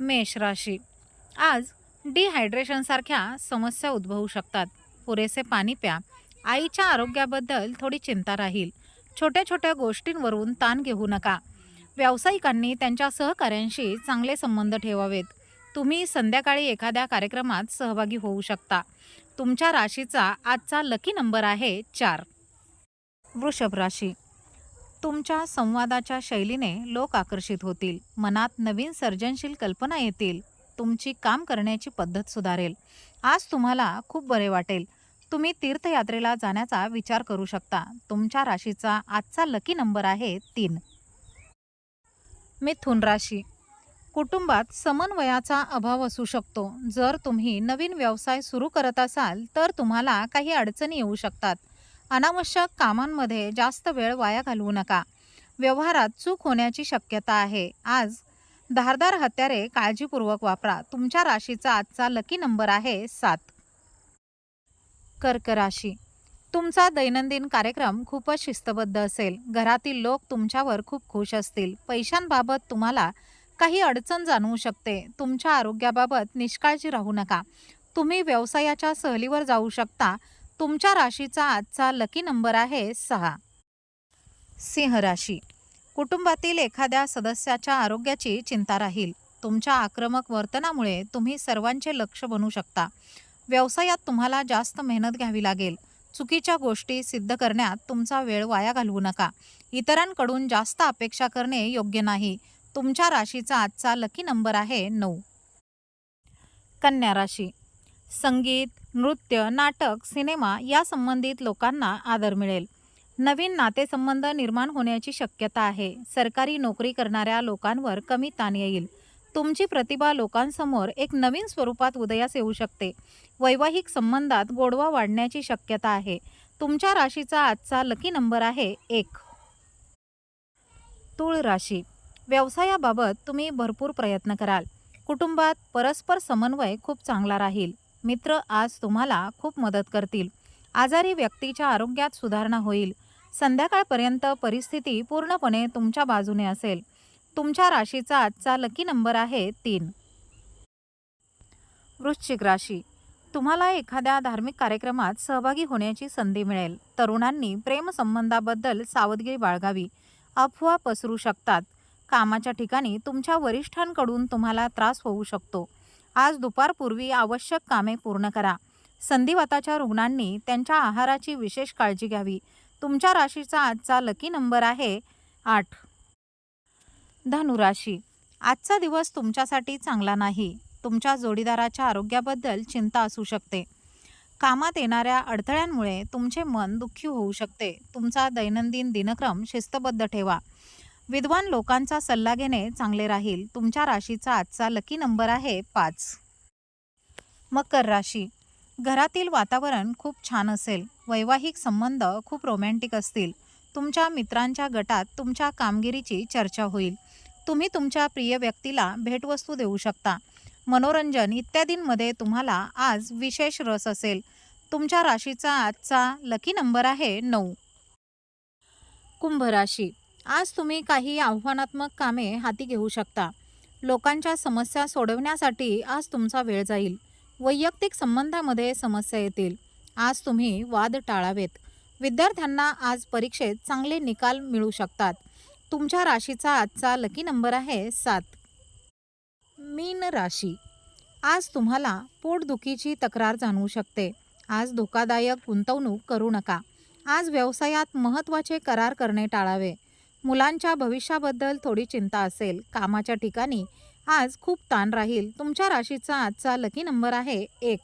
मेष राशी. आज डिहायड्रेशनसारख्या समस्या उद्भवू शकतात. पुरेसे पाणी प्या. आईच्या आरोग्याबद्दल थोडी चिंता राहील. छोट्या छोट्या गोष्टींवरून ताण घेऊ नका. व्यावसायिकांनी त्यांच्या सहकाऱ्यांशी चांगले संबंध ठेवावेत. तुम्ही संध्याकाळी एखाद्या कार्यक्रमात सहभागी होऊ शकता. तुमच्या राशीचा आजचा लकी नंबर आहे चार. वृषभ राशी. तुमच्या संवादाच्या शैलीने लोक आकर्षित होतील. मनात नवीन सर्जनशील कल्पना येतील. तुमची काम करण्याची पद्धत सुधारेल. आज तुम्हाला खूप बरे वाटेल. तुम्ही तीर्थयात्रेला जाण्याचा विचार करू शकता. तुमच्या राशीचा आजचा लकी नंबर आहे तीन. मिथुन राशी. कुटुंबात समन्वयाचा अभाव असू शकतो. जर तुम्ही नवीन व्यवसाय सुरू करत असाल तर तुम्हाला काही अडचणी येऊ शकतात. अनावश्यक कामांमध्ये जास्त वेळ वाया घालवू नका. व्यवहारात चूक होण्याची शक्यता आहे. आज धारदार हत्यारे काळजीपूर्वक वापरा. तुमच्या राशीचा आजचा लकी नंबर आहे सात. कर्क राशी. तुमचा दैनंदिन कार्यक्रम खूपच शिस्तबद्ध असेल. घरातील लोक तुमच्यावर खूप खुश असतील. पैशांबाबत तुम्हाला काही अडचण जाणवू शकते. तुमच्या आरोग्याबाबत निष्काळजी राहू नका. तुम्ही व्यवसायाच्या सहलीवर जाऊ शकता. तुमच्या राशीचा आजचा लकी नंबर आहे सहा. सिंह राशी. कुटुंबातील एखाद्या सदस्याच्या आरोग्याची चिंता राहील. तुमच्या आक्रमक वर्तनामुळे तुम्ही सर्वांचे लक्ष बनू शकता. व्यवसायात तुम्हाला जास्त मेहनत घ्यावी लागेल. चुकीच्या गोष्टी सिद्ध करण्यात तुमचा वेळ वाया घालवू नका. इतरांकडून जास्त अपेक्षा करणे योग्य नाही. तुमच्या राशीचा आजचा लकी नंबर आहे नऊ. कन्या राशी. संगीत नृत्य नाटक सिनेमा या संबंधित लोकांना आदर मिळेल. नवीन नातेसंबंध निर्माण होण्याची शक्यता आहे. सरकारी नोकरी करणाऱ्या लोकांवर कमी ताण येईल. तुमची प्रतिभा लोकांसमोर एक नवीन स्वरूपात उदयास येऊ शकते. वैवाहिक संबंधात गोडवा वाढण्याची शक्यता आहे. तुमच्या राशीचा आजचा लकी नंबर आहे एक. तूळ राशी. व्यवसायाबाबत तुम्ही भरपूर प्रयत्न कराल. कुटुंबात परस्पर समन्वय खूप चांगला राहील. मित्र आज तुम्हाला खूप मदत करतील. आजारी व्यक्तीच्या आरोग्यात सुधारणा होईल. संध्याकाळपर्यंत परिस्थिती पूर्णपणे तुमच्या बाजूने असेल. तुमच्या राशीचा आजचा लकी नंबर आहे तीन. वृश्चिक राशी. तुम्हाला एखाद्या धार्मिक कार्यक्रमात सहभागी होण्याची संधी मिळेल. तरुणांनी प्रेमसंबंधाबद्दल सावधगिरी बाळगावी. अफवा पसरू शकतात. कामाच्या ठिकाणी तुमच्या वरिष्ठांकडून तुम्हाला त्रास होऊ शकतो. आज दुपारपूर्वी आवश्यक कामे पूर्ण करा. संधिवाताच्या रुग्णांनी त्यांच्या आहाराची विशेष काळजी घ्यावी. तुमच्या राशीचा आजचा लकी नंबर आहे आठ. धनुराशी आजचा दिवस तुमच्यासाठी चांगला नाही. तुमच्या जोडीदाराच्या आरोग्याबद्दल चिंता असू शकते. कामात येणाऱ्या अडथळ्यांमुळे तुमचे मन दुःखी होऊ शकते. तुमचा दैनंदिन दिनक्रम शिस्तबद्ध ठेवा. विद्वान लोकांचा सल्ला घेणे चांगले राहील. तुमच्या राशीचा आजचा लकी नंबर आहे पाच. मकर राशी. घरातील वातावरण खूप छान असेल. वैवाहिक संबंध खूप रोमॅन्टिक असतील. तुमच्या मित्रांच्या गटात तुमच्या कामगिरीची चर्चा होईल. तुम्ही तुमच्या प्रिय व्यक्तीला भेटवस्तू देऊ शकता. मनोरंजन इत्यादींमध्ये तुम्हाला आज विशेष रस असेल. तुमच्या राशीचा आजचा लकी नंबर आहे नऊ. कुंभ राशी. आज तुम्ही काही आव्हानात्मक कामे हाती घेऊ शकता. लोकांच्या समस्या सोडवण्यासाठी आज तुमचा वेळ जाईल. वैयक्तिक संबंधामध्ये समस्या येतील. आज तुम्ही वाद टाळावेत. विद्यार्थ्यांना आज परीक्षेत चांगले निकाल मिळू शकतात. तुमच्या राशीचा आजचा लकी नंबर आहे सात. मीन राशी. आज तुम्हाला पोटदुखीची तक्रार जाणवू शकते. आज धोकादायक गुंतवणूक करू नका. आज व्यवसायात महत्त्वाचे करार करणे टाळावे. मुलांच्या भविष्याबद्दल थोडी चिंता असेल कामाच्या ठिकाणी. आज खूप ताण राहील. तुमच्या राशीचा आजचा लकी नंबर आहे एक.